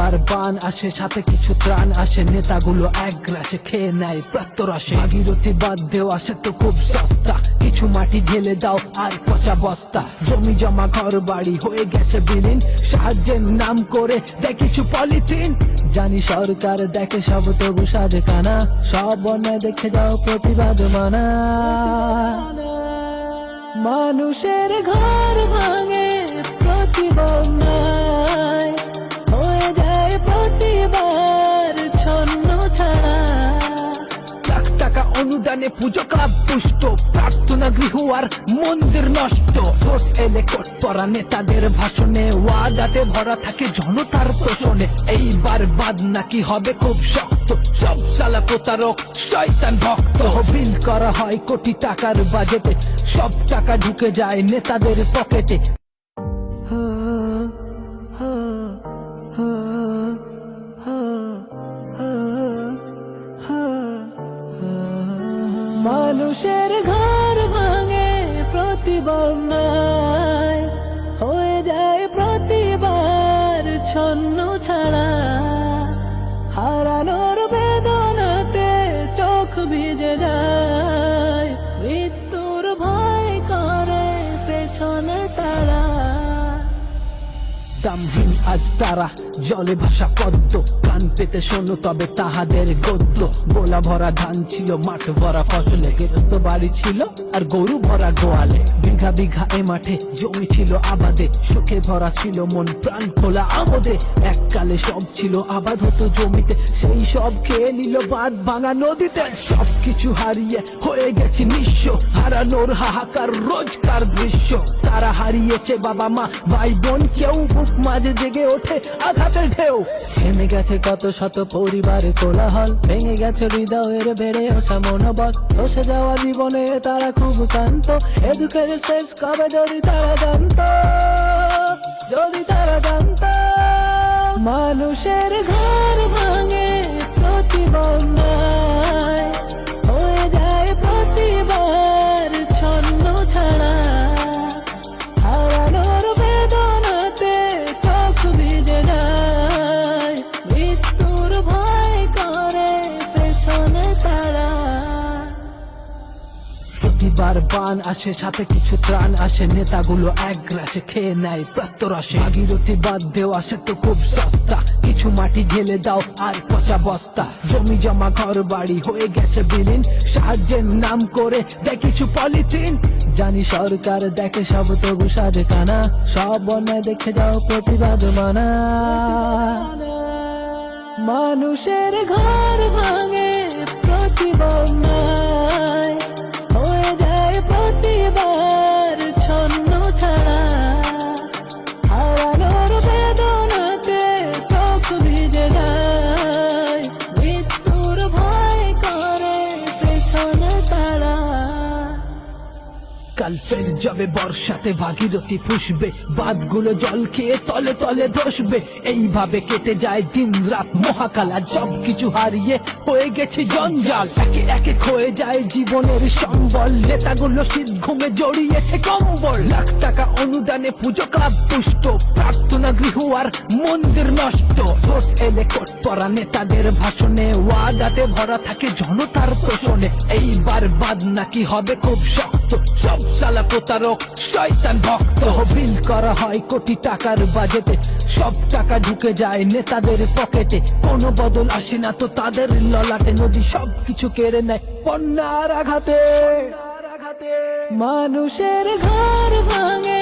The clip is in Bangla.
প্রতিবার বান আসে, সাথে কিছু ত্রাণ আসে। নেতাগুলো এক গ্রাসে খেয়ে নেয় প্রত্যরসে ভাগীরথী বাদ দেও আসে তো খুব সস্তা। কিছু মাটি ঢেলে দাও আর পচা বস্তা। জমি জমা ঘর বাড়ি হয়ে গেছে বিলীন। সাহায্যের নাম করে দেয় কিছু পলিথিন। জানি সরকার দেখে সব, তবু সাজে কানা। সব অন্যায় দেখে যাও প্রতিবাদ মানা। মানুষের ঘর অনুদানে পুজো ক্লাব পুষ্ট, প্রার্থনা গৃহ আর মন্দির নষ্ট। ভোট এলে কোট পরা নেতাদের ভাষণে, ওয়াদাতে ভরা থাকে জনতার তোষণে এইবার বাদ নাকি হবে খুব শক্ত, সব সালা প্রতারক, শয়তান ভক্ত। বিল করা হয় কোটি টাকার বাজেটে সব টাকা ঢুকে যায় নেতাদের পকেটে মানুষের ঘর ভাঙে প্রতিবন্ধায়। হয়ে যায় প্রতিবার ছন্ন ছাড়া। হারানোর বেদনাতে চোখ ভিজে যায়। মৃত্যুর ভয় করে পেছনে তারা। দামহীন আজ তারা জলে ভাসা পদ্ম কান পেতে শোনো তবে তাহাদের গদ্য। গোলা ভরা ধান ছিল, মাঠ ভরা ফসলে গেরস্ত বাড়ি ছিল, আর গরু ভরা গোয়ালে। বিঘা বিঘা এ মাঠে জমি ছিল আবাদে, সুখে ভরা ছিল মন, প্রাণ খোলা আমোদে। এককালে সব ছিল আবাদ, হতো জমিতে। সেই সব খেয়ে নিল বাদ ভাঙা নদীতে। সবকিছু হারিয়ে হয়ে গেছি নিঃস্ব, হারানোর হাহাকার, রোজকার দৃশ্য। তারা হারিয়েছে বাবা মা, ভাই বোন, কেউ বুক মাঝে জেগে ওঠে আঘাতের ঢেউ। থেমে গেছে কত শত পরিবারে কোলাহল। ভেঙে গেছে হৃদয়ের বেড়ে ওঠা মনোবল। বসে যাওয়া জীবনে তারা খুব ক্লান্ত। এ দুঃখের শেষ কবে যদি তারা জানতো? যদি তারা জানতো? মানুষের ঘর ভাঙে প্রতিবন্ধায় প্রতিবার বান আসে, সাথে কিছু ত্রাণ আসে, নেতাগুলো এক গ্রাসে খেয়ে নেয় প্রত্যরসে ভাগীরথী বাদ দেও আসে তো খুব সস্তা। কিছু মাটি ঢেলে দাও, আর পচা বস্তা। জমি জমা ঘর বাড়ি হয়ে গেছে বিলীন। সাহায্যের নাম করে দেয় কিছু পলিথিন। জানি সরকার দেখে সব, তবু সাজে কানা। সব অন্যায় দেখে যাও, প্রতিবাদ মানা। মানুষের ঘর ভাঙে প্রতিবন্ধায় কাল ফের যাবে বর্ষাতে, ভাগীরথী পুষবে বাদগুলো জল খেয়ে তলে তলে ধসবে। এইভাবে কেটে যায় দিন রাত, মহাকালা সব কিছু হারিয়ে হয়ে গেছে জঞ্জাল। একে একে ক্ষয়ে যায় জীবনের সম্বল, নেতাগুলো শীত ঘুমে জড়িয়েছে কম্বল। লাখ টাকা অনুদানে পুজো, ক্লাব পুষ্ট প্রার্থনা, গৃহ আর মন্দির নষ্ট। ভোট এলে কোট পরা নেতাদের ভাষণে ওয়াদাতে ভরা থাকে জনতার তোষণে এইবার বাদ নাকি হবে খুব শক্ত। সব সালা প্রতারক, শয়তান ভক্ত। বিল করা হয় কোটি টাকার বাজেটে। সব টাকা ঢুকে যায় নেতাদের পকেটে। কোনো বদল আসে না তো তাদের ললাটে। নদী সব কিছু কেড়ে নেয় বন্যার আঘাতে। মানুষের ঘর ভাঙে।